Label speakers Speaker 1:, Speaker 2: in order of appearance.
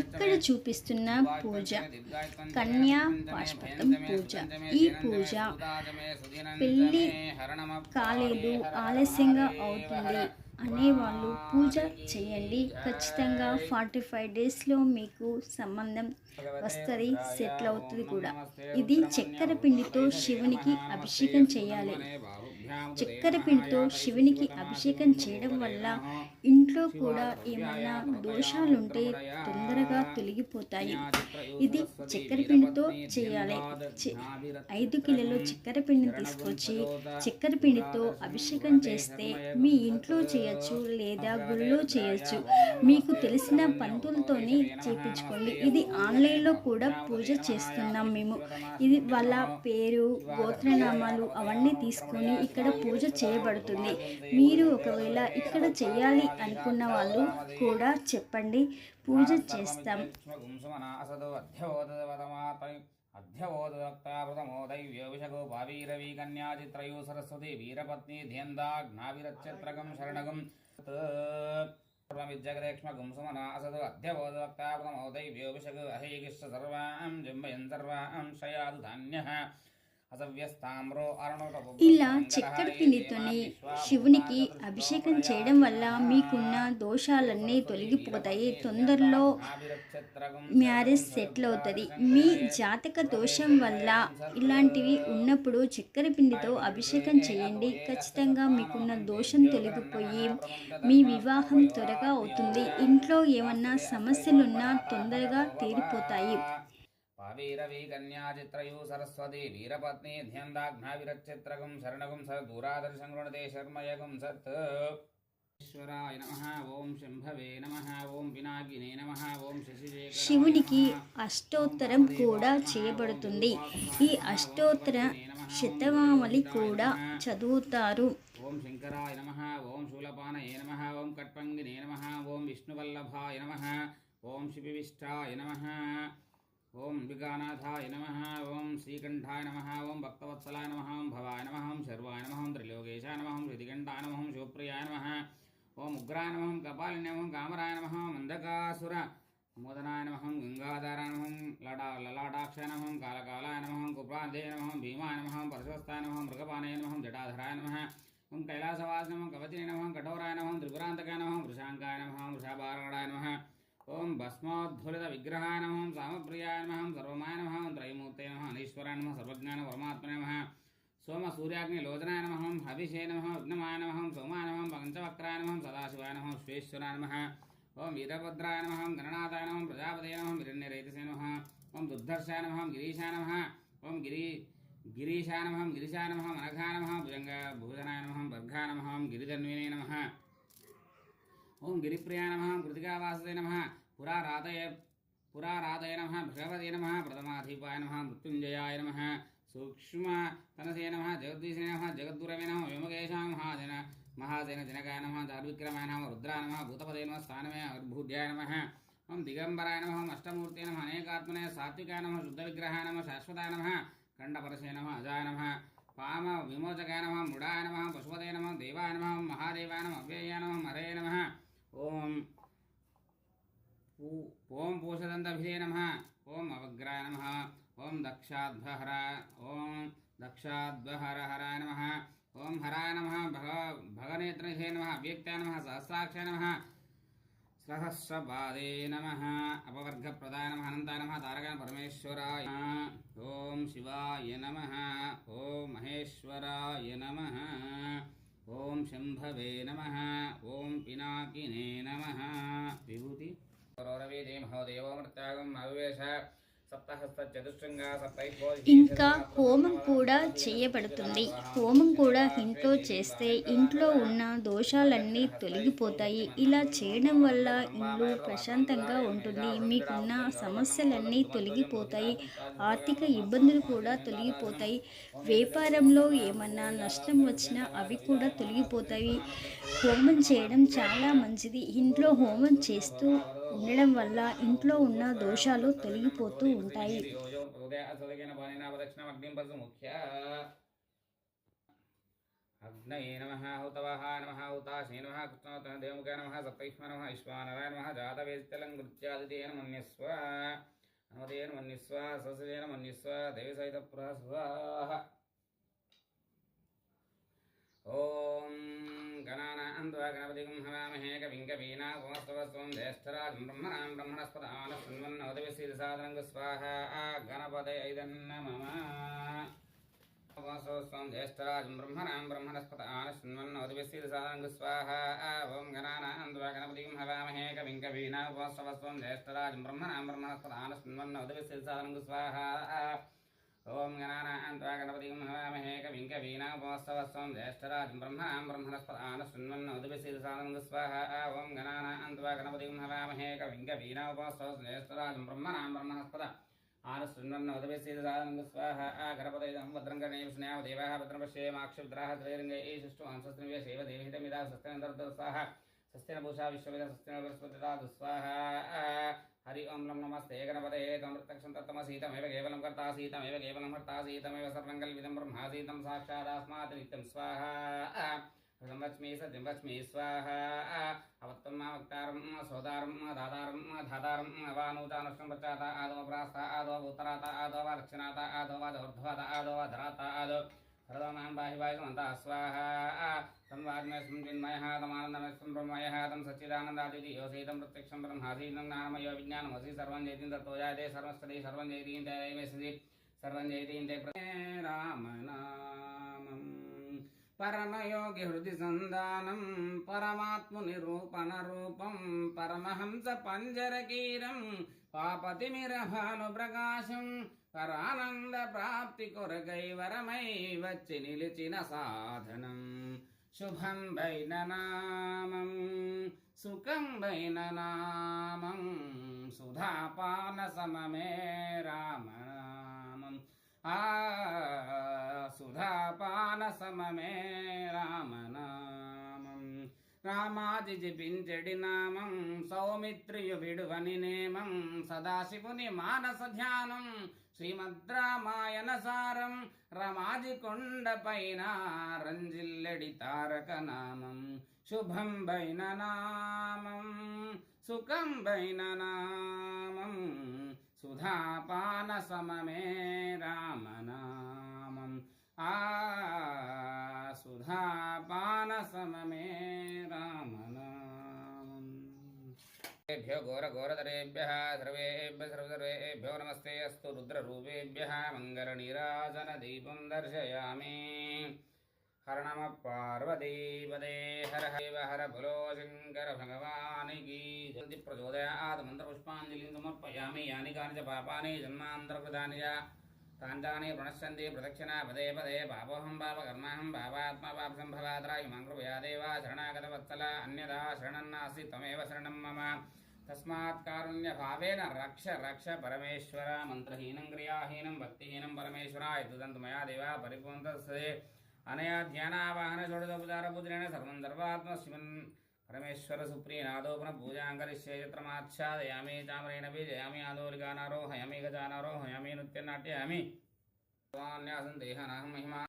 Speaker 1: ఇక్కడ చూపిస్తున్న పూజ. కన్యా పాష్పతం పూజ. ఈ పూజ పెళ్ళి కాలేదు ఆలస్యంగా అవుతుంది. అనేవాళ్ళు పూజ చేయండి. ఖచ్చితంగా ఫార్టీ ఫైవ్ డేస్లో మీకు సంబంధం వస్తుంది సెటిల్ అవుతుంది కూడా. ఇది చక్కెర పిండితో శివునికి అభిషేకం చేయాలి. చక్కెర పిండితో శివునికి అభిషేకం చేయడం వల్ల ఇంట్లో కూడా ఏమైనా దోషాలుంటే తొందరగా తొలగిపోతాయి. ఇది చక్కెర పిండితో చేయాలి. ఐదు కిలోలు చక్కెర పిండిని తీసుకొచ్చి చక్కెర పిండితో అభిషేకం చేస్తే మీ ఇంట్లో చేయ చేయొచ్చు లేదా గుళ్ళో చేయొచ్చు. మీకు తెలిసిన పంతులతోనే చేపించుకోండి. ఇది ఆన్లైన్లో కూడా పూజ చేస్తున్నాం మేము. ఇది వాళ్ళ పేరు గోత్రనామాలు అవన్నీ తీసుకొని ఇక్కడ పూజ చేయబడుతుంది. మీరు ఒకవేళ ఇక్కడ చేయాలి అనుకున్న వాళ్ళు కూడా చెప్పండి. పూజ చేస్తాం.
Speaker 2: అధ్యవోదక్తావృతమోదైవ్యోవిషగో భావీరవీ కన్యాచిత్రయో సరస్వతి వీరపత్ని ధ్యందాఘ్నావిరచ్చత్రగం శరణగం. విద్యగ్రేక్ష్మగుం సుమన అసదు అధ్యవోదక్తావృతమోదైవ్యోవిషగో అహేగిష్ట సర్వాం జంబయన్ సర్వాం శయాదు ధాన్య.
Speaker 1: ఇలా చక్కెర పిండితోని శివునికి అభిషేకం చేయడం వల్ల మీకున్న దోషాలన్నీ తొలగిపోతాయి తొందరలో మ్యారేజ్ సెటిల్ అవుతుంది మీ జాతక దోషం వల్ల ఇలాంటివి ఉన్నప్పుడు చక్కెర పిండితో అభిషేకం చేయండి. ఖచ్చితంగా మీకున్న దోషం తొలగిపోయి మీ వివాహం త్వరగా అవుతుంది. ఇంట్లో ఏమన్నా సమస్యలున్నా తొందరగా తీరిపోతాయి.
Speaker 2: పావీరవీ కన్యాచిత్రయూ సరస్వతి వీరపత్ని ధ్యందాఘ్నావిరచిత్రగం శరణగం స దూరాదర్శం గృణతే శర్మయగం సత్.
Speaker 1: శివునికి అష్టోత్తరం కూడా చేయబడుతుంది. ఈ అష్టోత్తర శతమావళి కూడా చదువుతారు.
Speaker 2: ఓం శంకరాయ నమ ఓం శూలపానయే నమ ఓం కట్పంగినే నమ ఓం విష్ణువల్లభాయ నమ ఓం శిపివిష్టాయ నమ. ఓం విగానాథాయ నమ ఓం శ్రీకంఠాయ నమ ఓం భక్తవత్సలాయ నమ ఓం భవాయ నమ ఓం శర్వాయ నమ ఓం త్రిలోకేశాయ నమ ఓం శ్రీకంఠాయ నమ ఓం శివప్రియాయ నమ ఓం ఉగ్రాయ నమ ఓం కపాలిన్య ఓం కామరాయ నమ ఓం అంధకాసుర మోదనాయ నమ ఓం గంగాధారాయ నమ ఓం లడా లలాటాక్షాయ నమ ఓం కాలకాలాయ నమ ఓం కుప్రాంధే నమ ఓం భీమాయ నమ ఓం పరశువస్తాయ నమ ఓం మృగపానయ నమ ఓం జటాధరాయ నమ ఓం కైలాసవాస నమ కవచినే నమ ఓం కఠోరాయ నమ ఓం త్రిపురాంతకాయ నమ ఓం వృషాంకాయ భస్మోద్ధులిత విగ్రహాయ నమ ఓం సామప్రియాయ నమ ఓం సర్వమాయ నమ ఓం త్రైమూర్తే నమ అనీశ్వరాయ నమ సర్వజ్ఞాన పరమాత్మనే నమ సోమ సూర్యాగ్ని లోచనాయ నమ ఓం హవిషే నమ విఘ్నమాయ నమ ఓం సోమాయ నమ ఓం పంచవక్రాయ నమ ఓం సదాశివాయ నమ ఓం శ్వేశ్వరాయ నమ ఓం వీరభద్రాయ నమ ఓం గణనాథాయ నమ ఓం ప్రజాపతయ నమ ఓం హిరణ్యరేతసే నమ ఓం దుర్ధర్షాయ నమ ఓం గిరీశాయ నమ ఓం గిరి గిరీశాయ నమ ఓం గిరిశాయ నమ ఓం అనఘాయ నమ ఓం భుజంగ భూషణాయ నమ ఓం బర్ఘాయ నమ ఓం గిరిధన్వినే నమ ఓం గిరిప్రియాయ నమ కృతికావాసదే నమ పురారాధయ పురారాధయ నమ భగవతే నమ ప్రథమాధిపాయ నమ మృత్యుంజయాయ నమ సూక్ష్మ తనసే నమ జగద్దీశే నమ జగద్గురవే నమ వ్యోమకేశా మహాజన మహాజన జనకాయ నమ దార్విక్రమాయ నమ రుద్రాయ నమ భూతపదే నమ స్థానమే అర్భూడ్యాయ నమ ఓం దిగంబరాయ నమ ఓం అష్టమూర్తే నమ అనేకాత్మనే సాత్వికాయ నమ శుద్ధ విగ్రహాయ నమ శాశ్వతాయ నమ ఖండపరసే నమ అజాయ నమ పామ విమోచకాయ నమ మృడాయ నమ పశుపదే నమ దేవాయ నమ మహాదేవాయ నమ అవ్యయ నమ హరే నమ ఓం ఓం పూషదంతభిషే నమ ఓం అవగ్రాయ నమ ఓం దక్షాధ్వహర ఓం దక్షాధ్వహర హరాయ నమ ఓం హరాయ నమ భగ భగనేత్రనిధే నమ అవ్యక్తాయ నమ సహస్రాక్షాయ నమ సహస్రపాదే నమ అపవర్గప్రదాయ నమ అనంతాయ నమ తారకాయ పరమేశ్వరాయ ఓం శివాయ నమ ఓం మహేశ్వరాయ నమ ఓం శంభవే నమ ఓం పినాకినే నమ విభూతి
Speaker 1: ఇంకా హోమం కూడా చేయబడుతుంది. హోమం కూడా ఇంట్లో చేస్తే ఇంట్లో ఉన్న దోషాలన్నీ తొలగిపోతాయి. ఇలా చేయడం వల్ల ఇల్లు ప్రశాంతంగా ఉంటుంది. మీకున్న సమస్యలన్నీ తొలగిపోతాయి. ఆర్థిక ఇబ్బందులు కూడా తొలగిపోతాయి. వ్యాపారంలో ఏమన్నా నష్టం వచ్చినా అవి కూడా తొలగిపోతాయి. హోమం చేయడం చాలా మంచిది. ఇంట్లో హోమం చేస్తూ వేయడం వల్ల ఇంట్లో ఉన్న దోషాలు తొలగిపోతూ ఉంటాయి.
Speaker 2: అగ్నయే నమ హౌతవహ నమ హౌతాశే నమ కృష్ణోత్తమ దేవముఖ నమ సప్తైష్మ నమ విశ్వానరాయ నమ జాతవేస్తలం కృత్యాదితేన మన్యస్వ హనుమతేన మన్యస్వ ససవేన మన్యస్వ దేవి సహిత ఓం గణానా అంత్వా గణపతి గుంహరామహే కవిం కవీనా సర్వస్వం జ్యేష్ఠరాజం బ్రహ్మణాం బ్రహ్మణస్పదాన శృణ్వన్న ఉదవి శ్రీసాదరంగ స్వాహ. గణపదే ఐదన్న మమ స్వం జ్యేష్ఠరాజం బ్రహ్మణాం బ్రహ్మణస్పదాన శృణ్వన్న ఉదవి శ్రీసాదరంగ స్వాహ. ఓం గణానాం ద్వా గణపతిం హవామహే కవిం కవీనా ఉపస్వస్వం జ్యేష్ఠరాజం బ్రహ్మణాం బ్రహ్మణస్పదాన శృణ్వన్న ఉదవి శ్రీసాదరంగ స్వాహ. ఓం గణానాన్వా గణపతిం హవామహే కవిం కవీనామోత్సవస్వం జ్యేష్ఠరాజం బ్రహ్మాం బ్రహ్మణస్పదాన శృణ్వన్న ఉదవిశీర్సానం స్వాహ. ఓం గణానాన్వా గణపతిం హవామహే కవిం కవీనామోత్సవం జ్యేష్ఠరాజం బ్రహ్మణాం బ్రహ్మణస్పద ఆన శృణ్వన్న ఉదవిశీర్సానం స్వాహ. గణపతిదం భద్రం గణేవ స్నేహ దేవాः భద్రం పశ్యేమాక్షుద్రాः త్రైరంగై శిష్టు హంసస్త్రివ్య శైవ దేవిహితమిదా సస్తిన స్వాహ. సస్తిన భూషా విశ్వవిద సస్తిన బృహస్పతిదా దుస్వాహ హరి ఓం నమస్తే గణపతే తమృతక్షం आसीतमेव केवलं कर्ता, सीतमेव केवलं हर्ता सीतमेव सर्वं कल्विदं ब्रह्मासीतं साक्षादास्मात् नित्यं स्वाहा। ऋतं वच्मि, सत्यं स्वाहा। अवत्तं वक्तारं सोदारं दातारं धातारं वानूतानुष्णं पश्चात् आदौ प्रास्ता, आदो उत्तराता, आदो वा दक्षिणाता, आदौ वा दौर्ध्वाता आदो वा धराता, आदौ हृदमां बाहिवायुसमन्तः अस्वाहा तं वाग्मेस्मं चिन्मयः तमानन्दमेस्मं ब्रह्मयः तं सच्चिदानन्दादियोषितं प्रत्यक्षं ब्रह्मासीनं नामयो विज्ञानमसि। सर्वं जयतीं तत्त्वजायते, सर्वस्तदि सर्वं जयतीं ते सर्वं जयतीं ते रामन् పరమయోగి హృది సంధానం పరమాత్ము నిరూపణ రూపం పరమహంస పంజరకీరం పాపతిమిరభాను ప్రకాశం పరానంద ప్రాప్తి కొరకై వరమై వచ్చి నిలిచిన సాధనం. శుభం వైన నామం సుఖం వైన నామం సుధాపాన సమమే రామనామం ఆ సుధాపాన సమమే రామనామం. రామాది జపించడి నామం సౌమిత్రియు విడువని నేమం సదాశివుని మానస ధ్యానం శ్రీమద్ రామాయణ సారం రమాది కొండ పైన రంజిల్లెడి తారక నామం శుభం బైన నామం సుఖం బైన నామం. సుధాపాన సమమే రామనామం ఆ సుధాపాన సమమే రామనామం ఏభ్యో ఘోరఘోరధరేభ్యः సర్వేభ్య సర్వసర్వేభ్యో నమస్తే అస్తు రుద్రరూపేభ్యः మంగళనీరాజనదీపం దర్శయామి హర నమ పార్వతీపదే హర హైవ హర బులో శంకర భగవానికి జల్ది ప్రచోదయాత్ మంత్రపుష్పాంజలిం సమర్పయామి యాని కాని చ పాపాని జన్మాంతరకృతాని చ తాంతాని ప్రణశ్యంతి ప్రదక్షిణ పదే పదే పాపోహం పాప కర్మాహం పాపాత్మ పాప సంభవాత్రాయి మంగళయాదేవ శరణాగత వత్సల అన్యదా శరణన్నాసి తమేవ శరణం మమ తస్మాత్ కారుణ్య భావేన రక్ష రక్ష పరమేశ్వర మంత్రహీనం క్రియాహీనం భక్తిహీనం పరమేశ్వర ఎదుదంతు మయా దేవా పరిపూర్ణ అనయా ధ్యానావాహన షోడోపచార పూజనేన సర్వం సర్వాత్మ శివన్ పరమేశ్వర సుప్రీనాదోపన పూజాంకరిష్యే చిత్రమాచ్ఛాదయామి చామరేణ బీజయామి ఆదోలిగానారోహయామి గజానారోహయామి నృత్యనాట్యామి న్యాసం దేహనాహం మహిమా